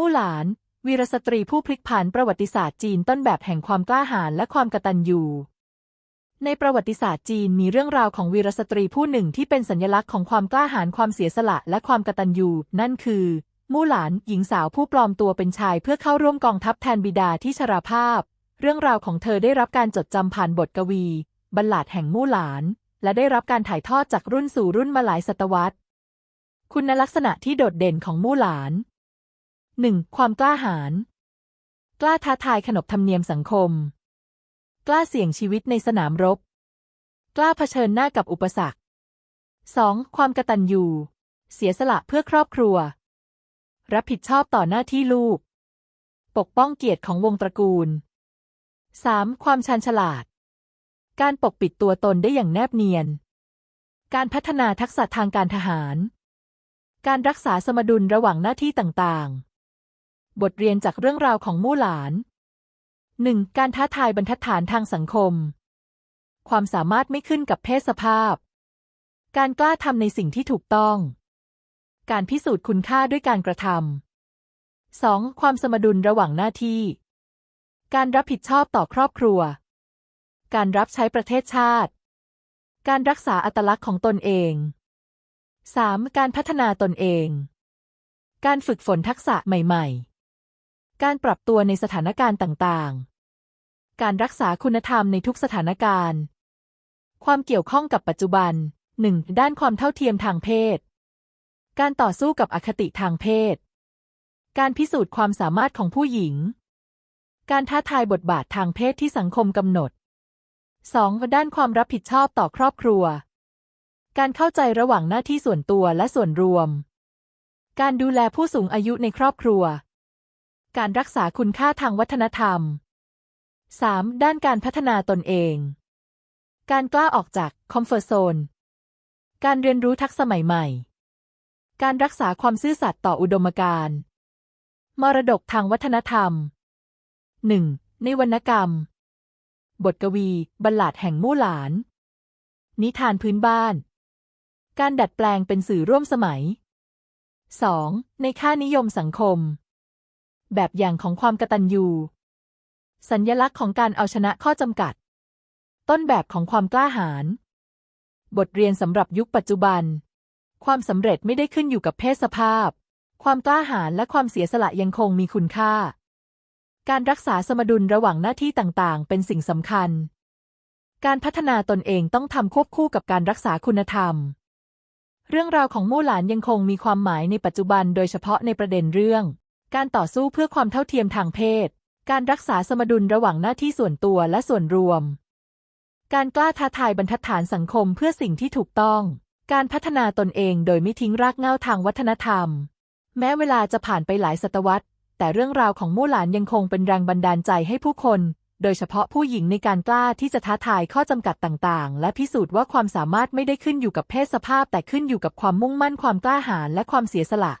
มู่หลาน วีรสตรีผู้พลิกผันประวัติศาสตร์จีนต้นแบบแห่งความกล้าหาญและความกตัญญูในประวัติศาสตร์จีนมีเรื่องราวของวีรสตรีผู้หนึ่งที่เป็นสัญลักษณ์ของความกล้าหาญความเสียสละและความกตัญญูนั่นคือ มู่หลานหญิงสาวผู้ปลอมตัวเป็นชายเพื่อเข้าร่วมกองทัพแทนบิดาที่ชราภาพ เรื่องราวของเธอได้รับการจดจำผ่านบทกวีบัลลาดแห่งมู่หลาน และได้รับการถ่ายทอดจากรุ่นสู่รุ่นมาหลายศตวรรษ คุณลักษณะที่โดดเด่นของมู่หลาน 1. ความกล้าหาญกล้าท้าทายขนบธรรมเนียมสังคม กล้าเสี่ยงชีวิตในสนามรบ กล้าเผชิญหน้ากับอุปสรรค 2. ความกตัญญูเสียสละเพื่อครอบครัว รับผิดชอบต่อหน้าที่ลูก ปกป้องเกียรติของวงตระกูล 3. ความชาญฉลาด การปกปิดตัวตนได้อย่างแนบเนียน การพัฒนาทักษะทางการทหาร การรักษาสมดุลระหว่างหน้าที่ต่างๆ บทเรียนจากเรื่องราวของมู่หลาน 1. การท้าทายบรรทัดฐานทางสังคม ความสามารถไม่ขึ้นกับเพศสภาพ การกล้าทำในสิ่งที่ถูกต้อง การพิสูจน์คุณค่าด้วยการกระทำ 2. ความสมดุลระหว่างหน้าที่ การรับผิดชอบต่อครอบครัว การรับใช้ประเทศชาติ การรักษาอัตลักษณ์ของตนเอง 3. การพัฒนาตนเอง การฝึกฝนทักษะใหม่ ๆ การปรับตัวในสถานการณ์ต่างๆ การรักษาคุณธรรมในทุกสถานการณ์ ความเกี่ยวข้องกับปัจจุบัน 1. ด้านความเท่าเทียมทางเพศ การต่อสู้กับอคติทางเพศ การพิสูจน์ความสามารถของผู้หญิง การท้าทายบทบาททางเพศที่สังคมกำหนด 2. ด้านความรับผิดชอบต่อครอบครัว การเข้าใจระหว่างหน้าที่ส่วนตัวและส่วนรวม การดูแลผู้สูงอายุในครอบครัว การรักษาคุณค่าทางวัฒนธรรม 3. ด้านการพัฒนาตนเอง การกล้าออกจากคอมฟอร์ z โซน การเรียนรู้ทักษะใหม่ ๆ การรักษาความซื่อสัตย์ต่ออุดมการณ์ มรดกทางวัฒนธรรม 1. ในวรรณกรรม บทกวีบัลลาดแห่งมู่หลาน นิทานพื้นบ้าน การดัดแปลงเป็นสื่อร่วมสมัย 2. ในค่านิยมสังคม แบบอย่างของความกตัญญูสัญญลักษณ์ของการเอาชนะข้อจำกัด ต้นแบบของความกล้าหาญบทเรียนสำหรับยุคปัจจุบัน ความสำเร็จไม่ได้ขึ้นอยู่กับเพศสภาพ ความกล้าหาญและความเสียสละยังคงมีคุณค่า การรักษาสมดุลระหว่างหน้าที่ต่างๆ เป็นสิ่งสำคัญ การพัฒนาตนเองต้องทำควบคู่กับการรักษาคุณธรรม เรื่องราวของมู่หลานยังคงมีความหมายในปัจจุบันโดยเฉพาะในประเด็นเรื่อง การต่อสู้เพื่อความเท่าเทียมทางเพศ การรักษาสมดุลระหว่างหน้าที่ส่วนตัวและส่วนรวม การกล้าท้าทายบรรทัดฐานสังคมเพื่อสิ่งที่ถูกต้อง การพัฒนาตนเองโดยไม่ทิ้งรากเหง้าทางวัฒนธรรม แม้เวลาจะผ่านไปหลายศตวรรษ แต่เรื่องราวของมู่หลานยังคงเป็นแรงบันดาลใจให้ผู้คน โดยเฉพาะผู้หญิงในการกล้าที่จะท้าทายข้อจำกัดต่างๆ และพิสูจน์ว่าความสามารถไม่ได้ขึ้นอยู่กับเพศสภาพ แต่ขึ้นอยู่กับความมุ่งมั่นความกล้าหาญและความเสียสละ